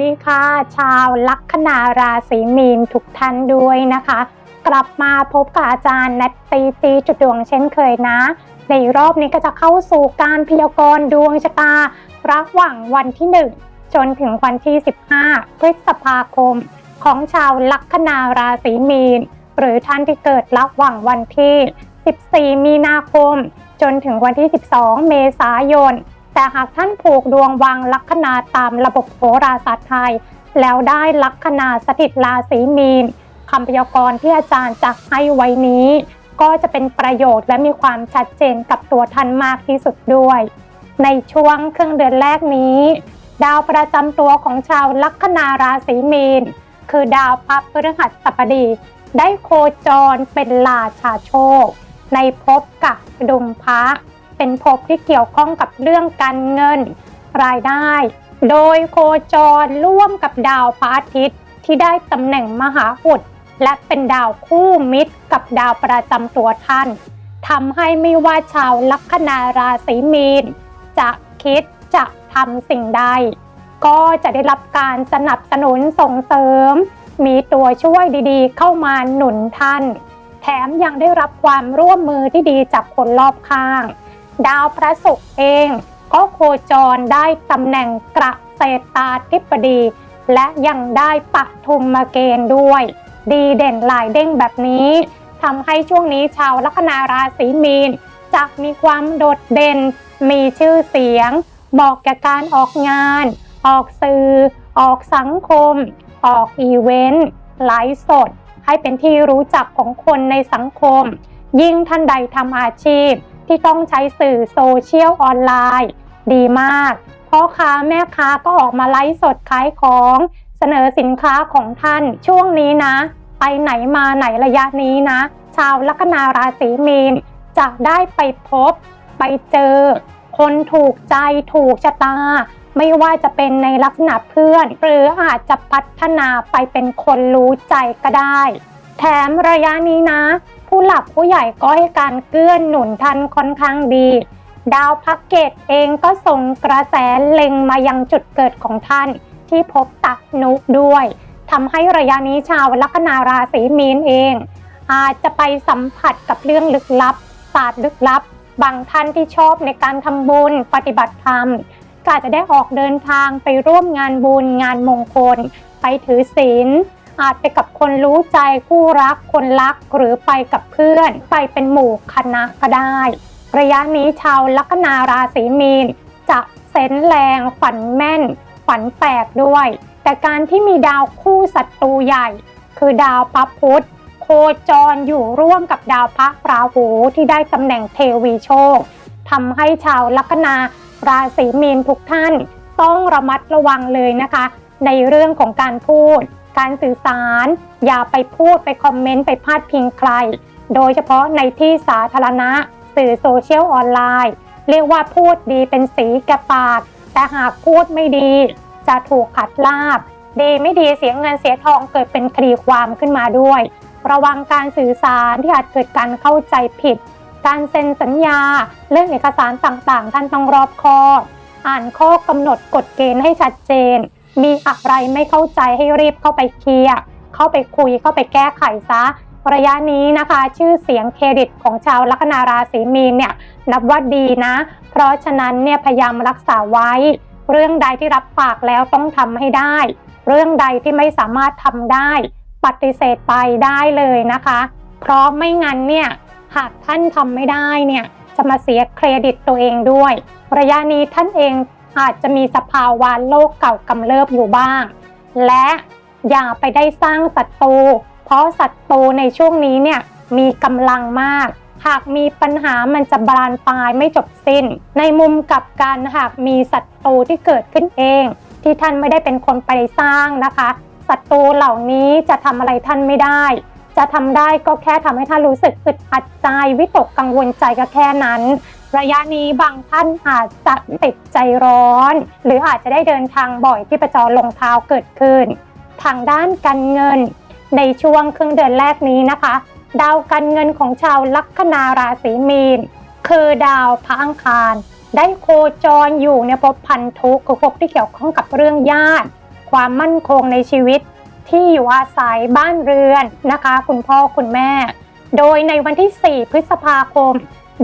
ดีค่ะ ชาวลัคนาราศีมีนทุกท่านด้วยนะคะ กลับมาพบกับอาจารย์นัตตีตีจุดดวงเช่นเคยนะ ในรอบนี้ก็จะเข้าสู่การพยากรณ์ดวงชะตา ระหว่างวันที่ 1 จนถึงวันที่ 15 พฤษภาคม ของชาวลัคนาราศีมีน หรือท่านที่เกิดระหว่างวันที่ 14 มีนาคม จนถึงวันที่ 12 เมษายน แต่หากท่านผูกดวงวางลัคนาตามระบบโหราศาสตร์ไทย แล้วได้ลัคนาสถิตราศีมีนคำพยากรณ์ที่อาจารย์จะให้ไว้นี้ ก็จะเป็นประโยชน์และมีความชัดเจนกับตัวท่านมากที่สุดด้วย ในช่วงครึ่งเดือนแรกนี้ ดาวประจำตัวของชาวลัคนาราศีมีน คือดาวพับพฤหัสบดี ได้โคจรเป็นราชาโชค ในภพกับดุมพระ เป็นภพที่เกี่ยวข้องกับเรื่องการเงิน รายได้ โดยโคจรร่วมกับดาวพระอาทิตย์ที่ได้ตำแหน่งมหาอุดและเป็นดาวคู่มิตรกับดาวประจำตัวท่านทำให้ไม่ว่าชาวลัคนาราศีมีน จะคิดจะทำสิ่งใด ก็จะได้รับการสนับสนุนส่งเสริม มีตัวช่วยดีๆ เข้ามาหนุนท่าน แถมยังได้รับความร่วมมือที่ดีจากคนรอบข้าง ดาวพระศุกร์เอง ก็โคจรได้ตำแหน่งกระเศตาธิปดี และยังได้ปะทุมมาเกณฑ์ด้วย ดีเด่นหลายเด้งแบบนี้ทำให้ช่วงนี้ชาวลัคนาราศีมีนจะมีความโดดเด่น มีชื่อเสียง บอกแก่การออกงาน ออกสื่อ ออกสังคม ออกอีเวนต์ไลฟ์สด ให้เป็นที่รู้จักของคนในสังคม ยิ่งท่านใดทำอาชีพ ที่ต้องใช้สื่อโซเชียลออนไลน์ ดีมากพ่อค้าแม่ค้าก็ออกมาไลฟ์สดขายของเสนอสินค้าของท่านช่วงนี้นะ ไปไหนมาไหนระยะนี้นะ ชาวลัคนาราศีมีนจะได้ไปพบ ไปเจอ คนถูกใจถูกชะตา ไม่ว่าจะเป็นในลักษณะเพื่อน หรืออาจจะพัฒนาไปเป็นคนรู้ใจก็ได้ แถมระยะนี้นะ ผู้หลักผู้ใหญ่ก็ให้การเกื้อนหนุนทันค่อนข้างดี ดาวพักเกตเองก็ส่งกระแสเล็งมายังจุดเกิดของท่าน ที่พบตักนุกด้วยทำให้ระยะนี้ชาวลัคนาราศีมีนเอง อาจจะไปสัมผัสกับเรื่องลึกลับศาสตร์ลึกลับ บางท่านที่ชอบในการทำบุญปฏิบัติธรรมก็อาจจะได้ออกเดินทางไปร่วมงานบุญงานมงคล ไปถือศีล อาจไปกับคนรู้ใจคู่รักคนรักหรือไปกับเพื่อน ไปเป็นหมู่คณะก็ได้ ระยะนี้ชาวลัคนาราศีมีน จะเซนแรงฝันแม่น ฝันแปลกด้วย แต่การที่มีดาวคู่ศัตรูใหญ่ คือดาวพระพุธโคจรอยู่ร่วมกับดาวพระราหูที่ได้ตำแหน่งเทวีโชคทำให้ชาวลัคนาราศีมีนทุกท่าน ต้องระมัดระวังเลยนะคะ ในเรื่องของการพูด การสื่อสาร อย่าไปพูดไปคอมเมนต์ไปพาดพิงใคร โดยเฉพาะในที่สาธารณะ สื่อโซเชียลออนไลน์ เรียกว่าพูดดีเป็นสีกระปาก แต่หากพูดไม่ดี จะถูกขัดลาบ ดีไม่ดีเสียเงินเสียทองเกิดเป็นคดีความขึ้นมาด้วย ระวังการสื่อสารที่อาจเกิดการเข้าใจผิด การเซ็นสัญญา เรื่องเอกสารต่างๆ ท่านต้องรอบคอบอ่านข้อกำหนดกฎเกณฑ์ให้ชัดเจน มีอะไรไม่เข้าใจให้รีบเข้าไปเคลียร์เข้าไปคุยเข้าไปแก้ไขซะระยะนี้นะคะ ชื่อเสียงเครดิตของชาวลัคนาราศีมีนเนี่ยนับว่าดีนะ เพราะฉะนั้นเนี่ยพยายามรักษาไว้ เรื่องใดที่รับปากแล้วต้องทำให้ได้ เรื่องใดที่ไม่สามารถทำได้ ปฏิเสธไปได้เลยนะคะ เพราะไม่งั้นเนี่ยหากท่านทำไม่ได้เนี่ยจะมาเสียเครดิตตัวเองด้วย ระยะนี้ท่านเอง อาจจะมีสภาวะโลกเก่ากำเริบอยู่บ้าง และอย่าไปได้สร้างศัตรูเพราะศัตรูในช่วงนี้เนี่ยมีกำลังมาก หากมีปัญหามันจะบานปลายไม่จบสิ้น ในมุมกับกันหากมีศัตรูที่เกิดขึ้นเอง ที่ท่านไม่ได้เป็นคนไปสร้างนะคะศัตรูเหล่านี้จะทำอะไรท่านไม่ได้ จะทำได้ก็แค่ทำให้ท่านรู้สึกอึดอัดใจวิตกกังวลใจก็แค่นั้น ระยะนี้บางท่านอาจจะติดใจร้อน หรืออาจจะได้เดินทางบ่อยที่ประจรลงเท้าเกิดขึ้น ทางด้านการเงิน ในช่วงครึ่งเดือนแรกนี้นะคะ ดาวการเงินของชาวลัคนาราศีมีน คือดาวพระอังคาร ได้โคจรอยู่ในภพพันธุคือภพที่เกี่ยวข้องกับเรื่องญาติ ความมั่นคงในชีวิต ที่อยู่อาศัยบ้านเรือนนะคะ คุณพ่อคุณแม่ โดยในวันที่ 4 พฤษภาคม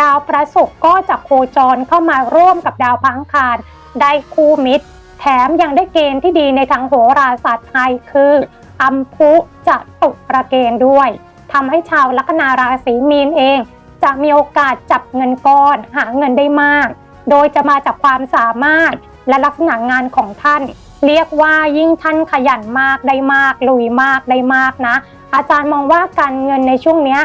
ดาวพระศุกร์ก็จะโคจรเข้ามาร่วมกับดาวพังคารได้คู่มิตร แถมยังได้เกณฑ์ที่ดีในทางโหราศาสตร์ไทยคืออัมพุจะตุประเกณฑ์ด้วยทำให้ชาวลัคนาราศีมีนเอง จะมีโอกาสจับเงินก้อน หาเงินได้มาก โดยจะมาจากความสามารถและลักษณะงานของท่าน เรียกว่ายิ่งท่านขยันมากได้มาก ลุยมากได้มากนะ อาจารย์มองว่าการเงินในช่วงเนี้ย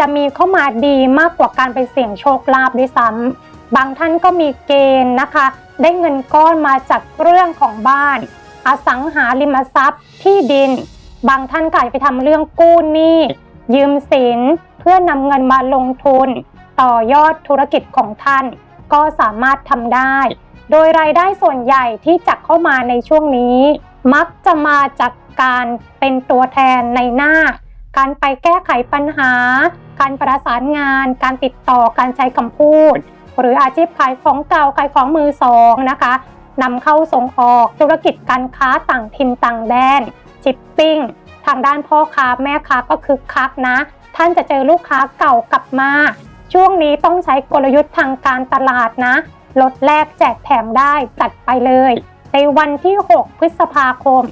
จะมีเข้ามาดีมากกว่าการไปเสี่ยงโชคลาภด้วยซ้ำบางท่านก็มีเกณฑ์นะคะ ได้เงินก้อนมาจากเรื่องของบ้าน อสังหาริมทรัพย์ ที่ดิน บางท่านก็อาจจะไปทำเรื่องกู้หนี้ยืมสินเพื่อนำเงินมาลงทุน ต่อยอดธุรกิจของท่าน ก็สามารถทำได้ โดยรายได้ส่วนใหญ่ที่จะเข้ามาในช่วงนี้ มักจะมาจากการเป็นตัวแทนในหน้า การไปแก้ไขปัญหา การประสานงาน การติดต่อ การใช้คำพูด หรืออาชีพขายของเก่าขายของมือสองนะคะนำเข้าส่งออกธุรกิจการค้าต่างถิ่นต่างแดนชิปปิ้ง ทางด้านพ่อค้าแม่ค้าก็คึกคักนะ ท่านจะเจอลูกค้าเก่ากลับมา ช่วงนี้ต้องใช้กลยุทธ์ทางการตลาดนะลดแลกแจกแถมได้จัดไปเลย ในวันที่ 6 พฤษภาคม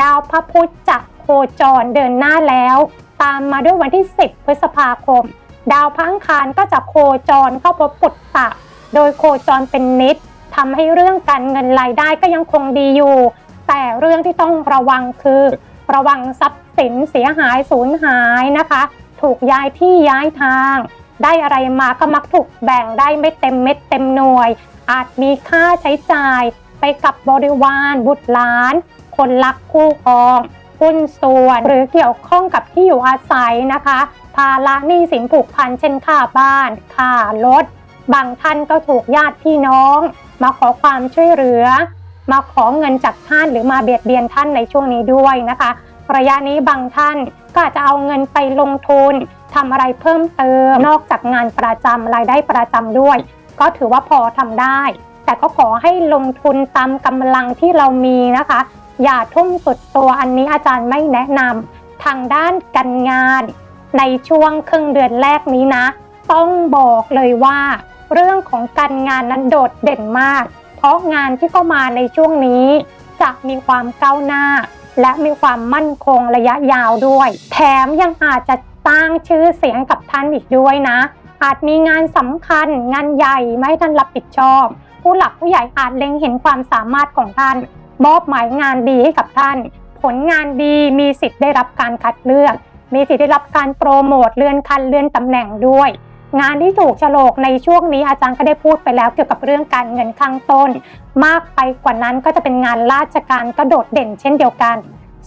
ดาวพระพุธจะโคจรเดินหน้าแล้ว ตามมาด้วยวันที่ 10 พฤษภาคม ดาวพังคารก็จะโคจรเข้าพบปุตตะ โดยโคจรเป็นนิดทำให้เรื่องการเงินรายได้ก็ยังคงดีอยู่ แต่เรื่องที่ต้องระวังคือ ระวังทรัพย์สินเสียหายสูญหายนะคะ ถูกย้ายที่ย้ายทาง ได้อะไรมาก็มักถูกแบ่งได้ไม่เต็มเม็ดเต็มหน่วย อาจมีค่าใช้จ่ายไปกับบริวารบุตรหลาน คนรักคู่ครอง หุ้นส่วน หรือเกี่ยวข้องกับที่อยู่อาศัยนะคะ ภาระหนี้สินผูกพันเช่นค่าบ้าน ค่ารถ บางท่านก็ถูกญาติพี่น้อง มาขอความช่วยเหลือ มาขอเงินจากท่านหรือมาเบียดเบียนท่านในช่วงนี้ด้วยนะคะ ระยะนี้บางท่านก็อาจจะเอาเงินไปลงทุนทำอะไรเพิ่มเติม นอกจากงานประจำรายได้ประจำด้วย ก็ถือว่าพอทำได้ แต่ก็ขอให้ลงทุนตามกำลังที่เรามีนะคะ อย่าทุ่มสุดตัวอันนี้อาจารย์ไม่แนะนำทางด้านการงาน ในช่วงครึ่งเดือนแรกนี้นะ ต้องบอกเลยว่า เรื่องของการงานนั้นโดดเด่นมาก เพราะงานที่เข้ามาในช่วงนี้ จะมีความก้าวหน้า และมีความมั่นคงระยะยาวด้วย แถมยังอาจจะสร้างชื่อเสียงกับท่านอีกด้วยนะ อาจมีงานสำคัญงานใหญ่ไม่ให้ท่านรับผิดชอบ ผู้หลักผู้ใหญ่อาจเล็งเห็นความสามารถของท่าน มอบหมายงานดีให้กับท่าน ผลงานดีมีสิทธิ์ได้รับการคัดเลือก มีสิทธิ์ได้รับการโปรโมทเลื่อนขั้นเลื่อนตำแหน่งด้วย งานที่ถูกฉลกในช่วงนี้อาจารย์ก็ได้พูดไปแล้วเกี่ยวกับเรื่องการเงินข้างต้น มากไปกว่านั้นก็จะเป็นงานราชการก็โดดเด่นเช่นเดียวกัน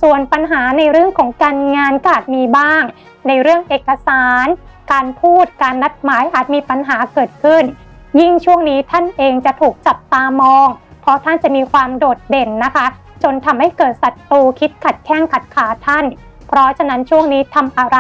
ส่วนปัญหาในเรื่องของการงานก็อาจมีบ้าง ในเรื่องเอกสาร การพูดการนัดหมายอาจมีปัญหาเกิดขึ้น ยิ่งช่วงนี้ท่านเองจะถูกจับตามอง ราะท่านจะมีความโดดเด่นนะคะ จนทำให้เกิดศัตรูคิดขัดแข้งขัดขาท่าน เพราะฉะนั้นช่วงนี้ทำอะไร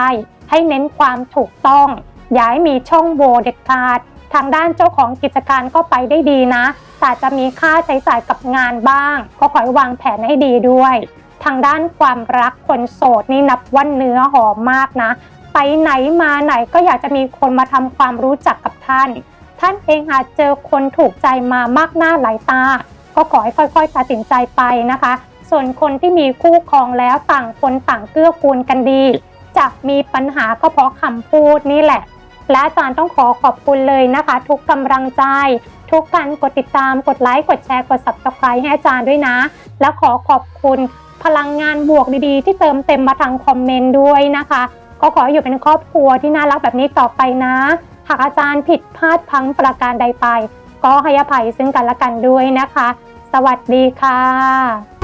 ให้เน้นความถูกต้องอย่าให้มีช่องโหว่เด็ดขาด ทางด้านเจ้าของกิจการก็ไปได้ดีนะ แต่จะมีค่าใช้จ่ายกับงานบ้าง ก็ขอให้วางแผนให้ดีด้วย ทางด้านความรักคนโสดนี่นับว่าเนื้อหอมมากนะ ไปไหนมาไหนก็อยากจะมีคนมาทำความรู้จักกับท่าน ท่านเองอาจเจอคนถูกใจมามากหน้าหลายตา ก็ขอให้ค่อยๆ ตัดสินใจไปนะคะ ส่วนคนที่มีคู่ครองแล้วต่างคนต่างเกื้อกูลกันดี จะมีปัญหาก็เพราะคำพูดนี่แหละ และอาจารย์ต้องขอขอบคุณเลยนะคะ ทุกกำลังใจ ทุกการกดติดตามกดไลค์กดแชร์กด subscribe ให้อาจารย์ด้วยนะ และขอขอบคุณพลังงานบวกดีๆ ที่เติมเต็มมาทางคอมเมนต์ด้วยนะคะก็ขออยู่เป็นครอบครัวที่น่ารักแบบนี้ต่อไปนะ หากอาจารย์ผิดพลาดพังประการใดไป ก็ให้อภัยซึ่งกันและกันด้วยนะคะ สวัสดีค่ะ